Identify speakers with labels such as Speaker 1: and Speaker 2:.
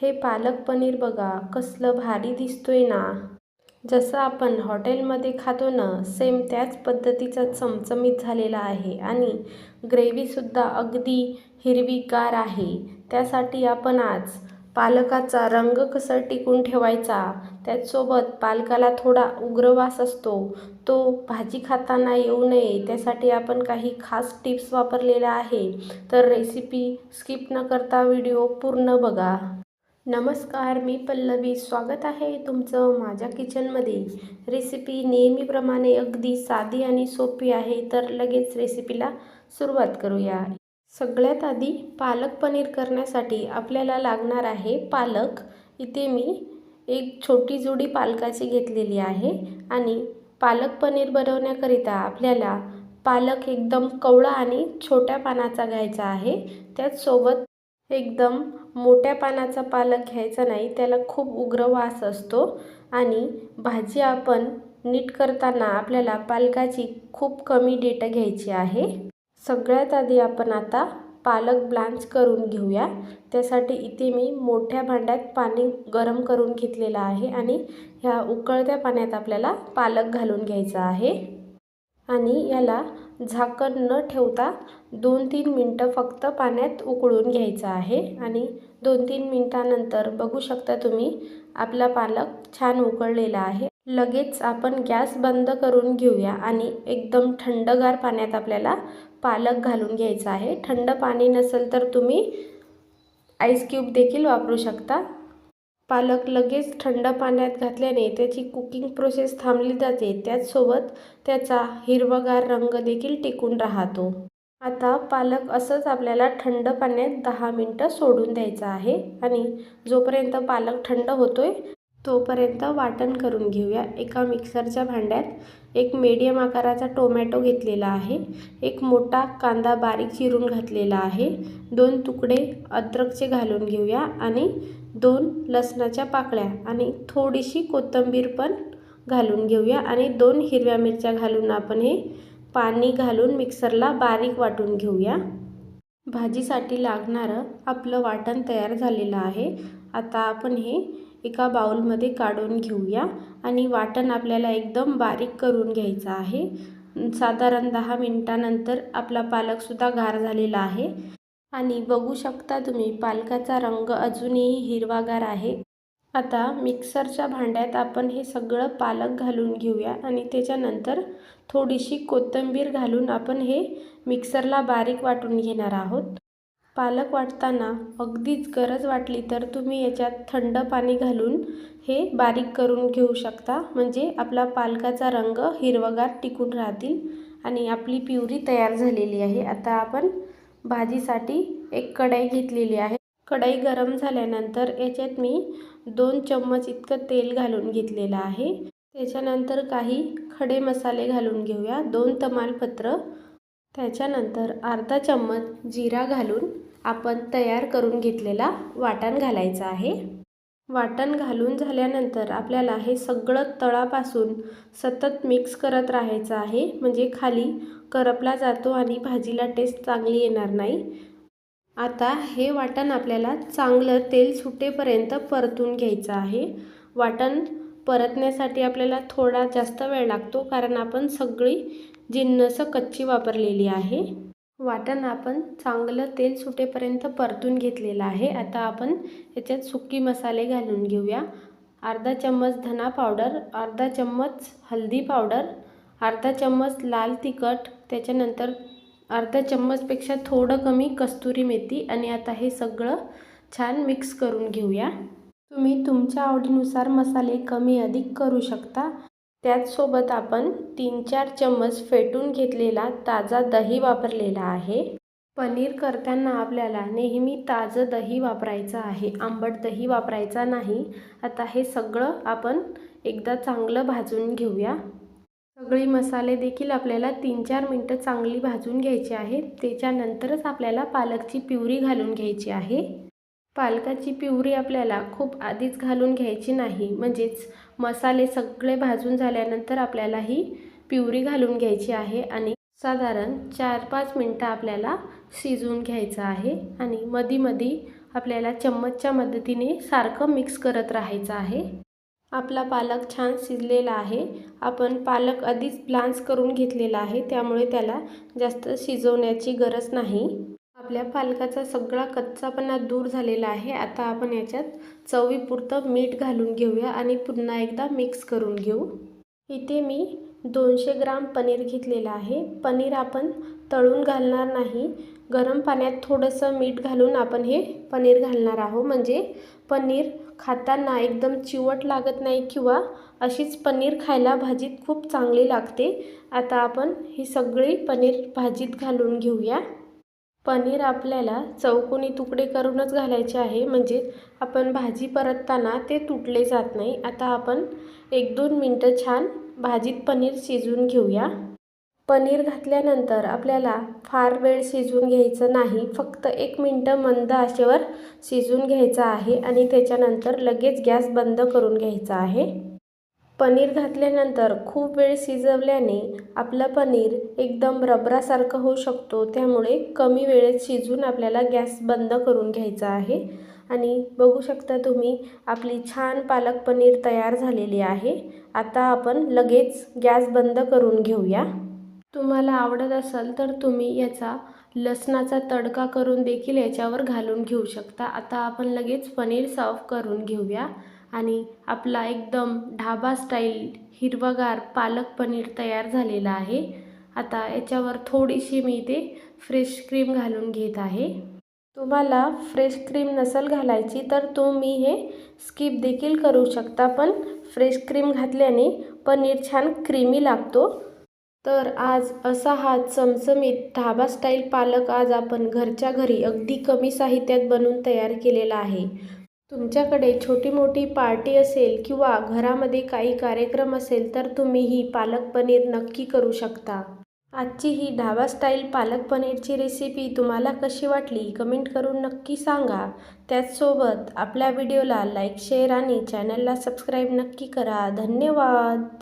Speaker 1: हे पालक पनीर बघा कसलं भारी दिसतोय ना. जसं आपण हॉटेलमध्ये खातो ना सेम त्याच पद्धतीचा चमचमीत झालेला आहे आणि ग्रेव्हीसुद्धा अगदी हिरवीगार आहे. त्यासाठी आपण आज पालकाचा रंग कसा टिकून ठेवायचा त्याचसोबत पालकाला थोडा उग्र वास असतो तो भाजी खाताना येऊ नये त्यासाठी आपण काही खास टिप्स वापरलेल्या आहे. तर रेसिपी स्किप न करता व्हिडिओ पूर्ण बघा. नमस्कार मी पल्लवी. स्वागत आहे तुमचं माझ्या किचनमध्ये. रेसिपी नेहमीप्रमाणे अगदी साधी आणि सोपी आहे तर लगेच रेसिपीला सुरुवात करूया. सगळ्यात आधी पालक पनीर करण्यासाठी आपल्याला लागणार आहे पालक. इथे मी एक छोटी जोडी पालकाची घेतलेली आहे आणि पालक पनीर बनवण्याकरिता आपल्याला पालक एकदम कवळा आणि छोट्या पानाचा घ्यायचा आहे. त्याचसोबत एकदम मोठ्या पानाचा पालक घ्यायचा नाही त्याला खूप उग्र वास असतो आणि भाजी आपण नीट करताना आपल्याला पालकाची खूप कमी डेट घ्यायची आहे. सगळ्यात आधी आपण आता पालक ब्लांच करून घेऊया. त्यासाठी इथे मी मोठ्या भांड्यात पाणी गरम करून घेतलेलं आहे आणि ह्या उकळत्या पाण्यात आपल्याला पालक घालून घ्यायचा आहे. आणि याला झाकण न ठेवता दोन तीन मिनटं फक्त पाण्यात उकळून घ्यायचं आहे. आणि दोन तीन मिनटानंतर बघू शकता तुम्ही आपला पालक छान उकळलेला आहे. लगेच आपण गॅस बंद करून घेऊया आणि एकदम थंडगार पाण्यात आपल्याला पालक घालून घ्यायचा आहे. थंड पाणी नसेल तर तुम्ही आईस क्यूब देखील वापरू शकता. पालक लगेच थंड पाण्यात घातल्याने त्याची कुकिंग प्रोसेस थांबली जाते. त्याचसोबत त्याचा हिरवगार रंग देखील टिकून राहतो. आता पालक असंच आपल्याला थंड पाण्यात दहा मिनटं सोडून द्यायचं आहे आणि जोपर्यंत पालक थंड होतोय तोपर्यंत वाटण करून घेऊया. एका मिक्सरच्या भांड्यात एक मीडियम आकाराचा टोमॅटो घेतलेला आहे एक मोठा कांदा बारीक चिरून घातलेला आहे दोन तुकडे अद्रकचे घालून घेऊया आणि दोन लसणाच्या पाकळ्या आणि थोडीशी कोथिंबीर पण घालून घेऊया आणि दोन हिरव्या मिरच्या घालून आपण हे पाणी घालून मिक्सरला बारीक वाटून घेऊया. भाजीसाठी लागणारं आपलं वाटण तयार झालेलं आहे. आता आपण हे एका बाउलमध्ये काढून घेऊया आणि वाटण आपल्याला एकदम बारीक करून घ्यायचं आहे. साधारण दहा मिनटानंतर आपला पालकसुद्धा गार झालेला आहे. आणि बघू शकता तुम्ही पालकाचा रंग अजूनही हिरवागार आहे. आता मिक्सरच्या भांड्यात आपण हे सगळं पालक घालून घेऊया आणि त्याच्यानंतर थोडीशी कोथिंबीर घालून आपण हे मिक्सरला बारीक वाटून घेणार आहोत. पालक वाटताना अगदीच गरज वाटली तर तुम्ही याच्यात थंड पाणी घालून हे बारीक करून घेऊ शकता. म्हणजे आपला पालकाचा रंग हिरवगार टिकून राहतील आणि आपली प्युरी तयार झालेली आहे. आता आपण भाजीसाठी एक कढाई घेतलेली आहे. कढई गरम झाल्यानंतर याच्यात मी दोन चम्मच इतकं तेल घालून घेतलेलं आहे. त्याच्यानंतर काही खडे मसाले घालून घेऊया. दोन तमालपत्र. त्याच्यानंतर अर्धा चम्मच जिरा घालून आपण तयार करून घेतलेला वाटण घालायचा आहे. वाटण घालून झाल्यानंतर आपल्याला हे सगळं तळापासून सतत मिक्स करत राहायचं आहे. म्हणजे खाली करपला जातो आणि भाजीला टेस्ट चांगली येणार नाही. आता हे वाटण आपल्याला चांगलं तेल सुटेपर्यंत परतून घ्यायचं आहे. वाटण परतण्यासाठी आपल्याला थोडा जास्त वेळ लागतो कारण आपण सगळी जिन्नसं कच्ची वापरलेली आहे. वाटण आपण चांगलं तेल सुटेपर्यंत परतून घेतलेलं आहे. आता आपण याच्यात सुकी मसाले घालून घेऊया. अर्धा चम्मच धना पावडर अर्धा चम्मच हळदी पावडर अर्धा चम्मच लाल तिखट त्याच्यानंतर अर्धा चम्मचपेक्षा थोडं कमी कस्तुरी मेथी आणि आता हे सगळं छान मिक्स करून घेऊया. तुम्ही तुमच्या आवडीनुसार मसाले कमी अधिक करू शकता. त्याचसोबत आपण तीन चार चम्मच फेटून घेतलेला ताजा दही वापरलेला आहे. पनीर करताना आपल्याला नेहमी ताजं दही वापरायचं आहे. आंबट दही वापरायचा नाही. आता हे सगळं आपण एकदा चांगलं भाजून घेऊया. सगळी मसाले देखील आपल्याला तीन चार मिनटं चांगली भाजून घ्यायची आहे त्याच्यानंतरच आपल्याला पालकची प्युरी घालून घ्यायची आहे. पालकाची प्युरी आपल्याला खूप आधीच घालून घ्यायची नाही. म्हणजेच मसाले सगळे भाजून झाल्यानंतर आपल्याला ही प्युरी घालून घ्यायची आहे आणि साधारण चार पाच मिनटं आपल्याला शिजवून घ्यायचं आहे आणि मधी मधी आपल्याला चम्मचच्या मदतीने सारखं मिक्स करत राहायचं आहे. आपला पालक छान शिजलेला आहे. आपण पालक आधीच ब्लान्स करून घेतलेला आहे. त्यामुळे त्याला जास्त शिजवण्याची गरज नाही. आपल्या पालकाचा सगळा कच्चापणा दूर झालेला आहे. आता आपण याच्यात चवीपुरतं मीठ घालून घेऊया आणि पुन्हा एकदा मिक्स करून घेऊ. इथे मी दोनशे ग्राम पनीर घेतलेलं आहे. पनीर आपण तळून घालणार नाही. गरम पाण्यात थोडंसं मीठ घालून आपण हे पनीर घालणार आहोत. म्हणजे पनीर खाताना एकदम चिवट लागत नाही किंवा अशीच पनीर खायला भाजीत खूप चांगली लागते. आता आपण ही सगळी पनीर भाजीत घालून घेऊया. पनीर आपल्याला चौकोनी तुकडे करूनच घालायचे आहे. म्हणजे आपण भाजी परतताना ते तुटले जात नाही. आता आपण एक दोन मिनटं छान भाजीत पनीर शिजवून घेऊया. पनीर घातल्यानंतर आपल्याला फार वेळ शिजवून घ्यायचं नाही. फक्त एक मिनटं मंद आशेवर शिजवून घ्यायचं आहे आणि त्याच्यानंतर लगेच गॅस बंद करून घ्यायचा आहे. पनीर घातल्यानंतर खूप वेळ शिजवल्याने आपलं पनीर एकदम रबरासारखं होऊ शकतो. त्यामुळे कमी वेळेत शिजून आपल्याला गॅस बंद करून घ्यायचा आहे. आणि बघू शकता तुम्ही आपली छान पालक पनीर तयार झालेली आहे. आता आपण लगेच गॅस बंद करून घेऊया. तुम्हाला आवडत असेल तर तुम्ही याचा लसणाचा तडका करून देखील याच्यावर घालून घेऊ शकता. आता आपण लगेच पनीर सर्व करून घेऊया. आणि आपला एकदम ढाबा स्टाईल हिरवगार पालक पनीर तयार झालेला आहे. आता याच्यावर थोडीशी मी इथे फ्रेश क्रीम घालून घेत आहे. तुम्हाला फ्रेश क्रीम नसेल घालायची तर तुम्ही हे स्किप देखील करू शकता पण फ्रेश क्रीम घातल्याने पनीर छान क्रीमी लागतो. तर आज असा हा चमचमीत ढाबा स्टाईल पालक आज आपण घरच्या घरी अगदी कमी साहित्यात बनवून तयार केलेला आहे. तुमच्याकडे छोटी मोठी पार्टी असेल किंवा घरामध्ये काही कार्यक्रम असेल तर तुम्ही ही पालक पनीर नक्की करू शकता. आजची ही ढाबा स्टाईल पालक पनीरची रेसिपी तुम्हाला कशी वाटली कमेंट करून नक्की सांगा. त्याचसोबत आपल्या व्हिडिओला लाईक शेअर आणि चॅनलला सबस्क्राईब नक्की करा. धन्यवाद!